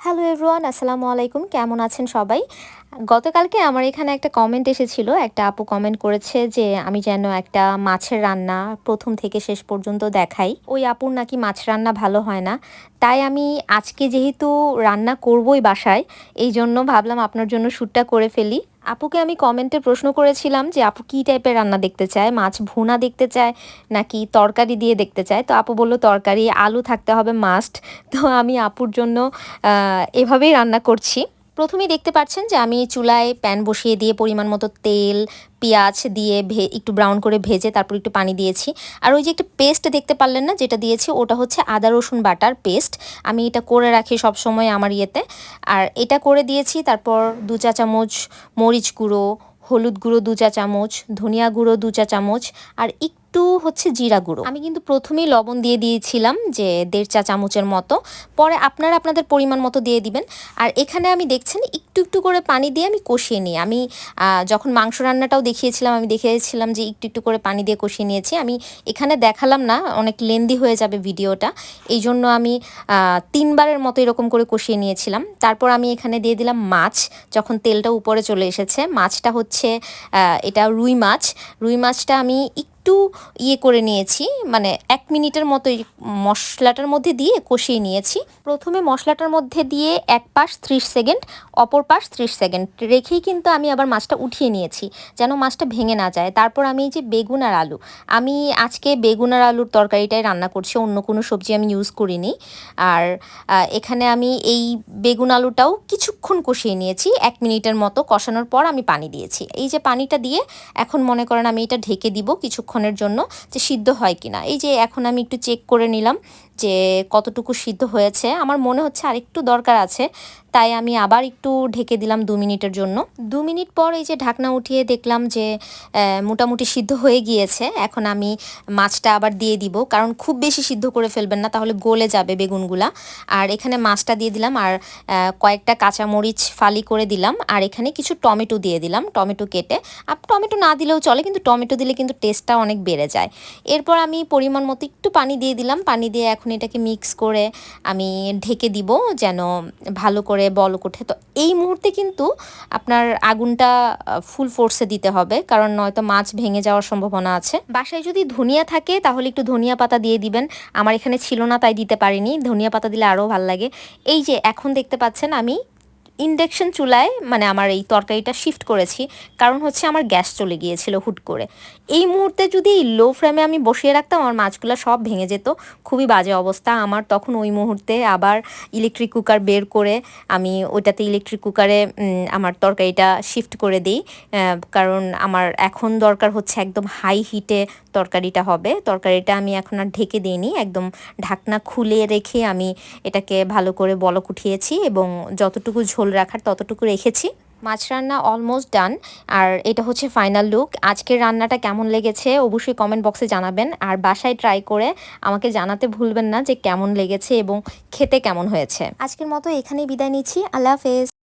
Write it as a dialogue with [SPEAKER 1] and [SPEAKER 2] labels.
[SPEAKER 1] Hello everyone আসসালামু আলাইকুম। কেমন আছেন সবাই? গতকালকে আমার এখানে একটা কমেন্ট এসেছিল। একটা আপু কমেন্ট করেছে যে, আমি যেন একটা মাছের রান্না প্রথম থেকে শেষ পর্যন্ত দেখাই। ওই আপুর নাকি মাছ রান্না ভালো হয় না। তাই আমি আজকে যেহেতু রান্না করবই বাসায় এই জন্য ভাবলাম আপনার জন্য শ্যুটটা করে ফেলি। আপুকে আমি কমেন্টে প্রশ্ন করেছিলাম যে, আপু কী টাইপের রান্না দেখতে চায়? মাছ ভুনা দেখতে চায় নাকি তরকারি দিয়ে দেখতে চায়? তো আপু বলল, তরকারি, আলু থাকতে হবে মাস্ট তো আমি আপুর জন্য এভাবেই রান্না করছি। প্রথমেই দেখতে পাচ্ছেন যে আমি চুলায় প্যান বসিয়ে দিয়ে পরিমাণ মতো তেল, পেঁয়াজ দিয়ে ভে, একটু ব্রাউন করে ভেজে তারপর একটু পানি দিয়েছি। আর ওই যে একটা পেস্ট দেখতে পারলেন না, যেটা দিয়েছি, ওটা হচ্ছে আদা, রসুন বাটার পেস্ট আমি এটা করে রাখি সব সময় আমার ইয়েতে। আর এটা করে দিয়েছি, তারপর দু চা চামচ মরিচ গুঁড়ো, হলুদ গুঁড়ো দু চা চামচ, ধনিয়া গুঁড়ো দু চা চামচ, আর একটু হচ্ছে জিরা গুঁড়ো। আমি কিন্তু প্রথমেই লবণ দিয়ে দিয়েছিলাম যে দেড় চা চামচের মতো। পরে আপনারা আপনাদের পরিমাণ মতো দিয়ে দিবেন। আর এখানে আমি দেখছেন একটু একটু করে পানি দিয়ে আমি কষিয়ে নিই। আমি যখন মাংস রান্নাটাও দেখিয়েছিলাম, আমি দেখিয়েছিলাম যে একটু একটু করে পানি দিয়ে কষিয়ে নিয়েছি। আমি এখানে দেখালাম না, অনেক লেন্দি হয়ে যাবে ভিডিওটা। এই জন্য আমি তিনবারের মতো এরকম করে কষিয়ে নিয়েছিলাম। তারপর আমি এখানে দিয়ে দিলাম মাছ। যখন তেলটা উপরে চলে এসেছে, মাছটা হচ্ছে এটা রুই মাছ। রুই মাছটা আমি একটু ইয়ে করে নিয়েছি মানে এক মিনিটের মতো মশলাটার মধ্যে দিয়ে কষিয়ে নিয়েছি। প্রথমে মশলাটার মধ্যে দিয়ে এক পাশ ত্রিশ সেকেন্ড, অপর পাশ ত্রিশ সেকেন্ড রেখেই কিন্তু আমি আবার মাছটা উঠিয়ে নিয়েছি, যেন মাছটা ভেঙে না যায়। তারপর আমি এই যে বেগুন আর আলু, আমি আজকে বেগুন আর আলুর তরকারিটাই রান্না করছি, অন্য কোনো সবজি আমি ইউজ করিনি। আর এখানে আমি এই বেগুন আলুটাও কিছুক্ষণ কষিয়ে নিয়েছি, এক মিনিটের মতো কষানোর পর আমি পানি দিয়েছি। এই যে পানিটা দিয়ে এখন মনে করেন আমি এটা ঢেকে দিব কিছুক্ষণ কিছুক্ষণের জন্য যে সিদ্ধ হয় কিনা। এই যে এখন আমি একটু চেক করে নিলাম যে কতটুকু সিদ্ধ হয়েছে। আমার মনে হচ্ছে আরেকটু দরকার আছে, তাই আমি আবার একটু ঢেকে দিলাম দু মিনিটের জন্য। দু মিনিট পর এই যে ঢাকনা উঠিয়ে দেখলাম যে মোটামুটি সিদ্ধ হয়ে গিয়েছে। এখন আমি মাছটা আবার দিয়ে দিব, কারণ খুব বেশি সিদ্ধ করে ফেলবেন না, তাহলে গলে যাবে বেগুনগুলা। আর এখানে মাছটা দিয়ে দিলাম, আর কয়েকটা কাঁচামরিচ ফালি করে দিলাম, আর এখানে কিছু টমেটো দিয়ে দিলাম, টমেটো কেটে। আর টমেটো না দিলেও চলে, কিন্তু টমেটো দিলে কিন্তু টেস্টটা অনেক বেড়ে যায়। এরপর আমি পরিমাণ মতো একটু পানি দিয়ে দিলাম। পানি দিয়ে এখন এটাকে মিক্স করে আমি ঢেকে দিব যেন ভালো করে বলক ওঠে। তো এই মুহূর্তে কিন্তু আপনার আগুনটা ফুল ফোর্সে দিতে হবে। কারণ নয়তো মাছ ভেঙে যাওয়ার সম্ভাবনা আছে। বাসায় যদি ধনিয়া থাকে তাহলে একটু ধনিয়া পাতা দিয়ে দিবেন। আমার এখানে ছিল না, তাই দিতে পারিনি। ধনিয়া পাতা দিলে আরও ভালো লাগে। এই যে এখন দেখতে পাচ্ছেন আমি ইন্ডাকশন চুলায় মানে আমার এই তরকারিটা শিফট করেছি। কারণ হচ্ছে আমার গ্যাস চলে গিয়েছিল হুট করে। এই মুহূর্তে যদি লো ফ্লেমে আমি বসিয়ে রাখতাম, আমার মাছগুলো সব ভেঙে যেত। খুবই বাজে অবস্থা আমার। তখন ওই মুহূর্তে আবার ইলেকট্রিক কুকার বের করে আমি ওইটাতে ইলেকট্রিক কুকারে আমার তরকারিটা শিফট করে দিই। কারণ আমার এখন দরকার হচ্ছে একদম হাই হিটে তরকারিটা হবে। তরকারিটা আমি এখন আর ঢেকে দিইনি। একদম ঢাকনা খুলে রেখে আমি এটাকে ভালো করে বলক উঠিয়েছি এবং যতটুকু ঝোল রাখার ততটুকু রেখেছি। মাছ রান্না অলমোস্ট ডান আর এটা হচ্ছে ফাইনাল লুক আজকের রান্নাটা কেমন লেগেছে অবশ্যই কমেন্ট বক্সে জানাবেন, আর বাসায় ট্রাই করে আমাকে জানাতে ভুলবেন না যে কেমন লেগেছে এবং খেতে কেমন হয়েছে। আজকের মতো এখানেই বিদায় নিচ্ছি, আল্লাহ হাফেজ।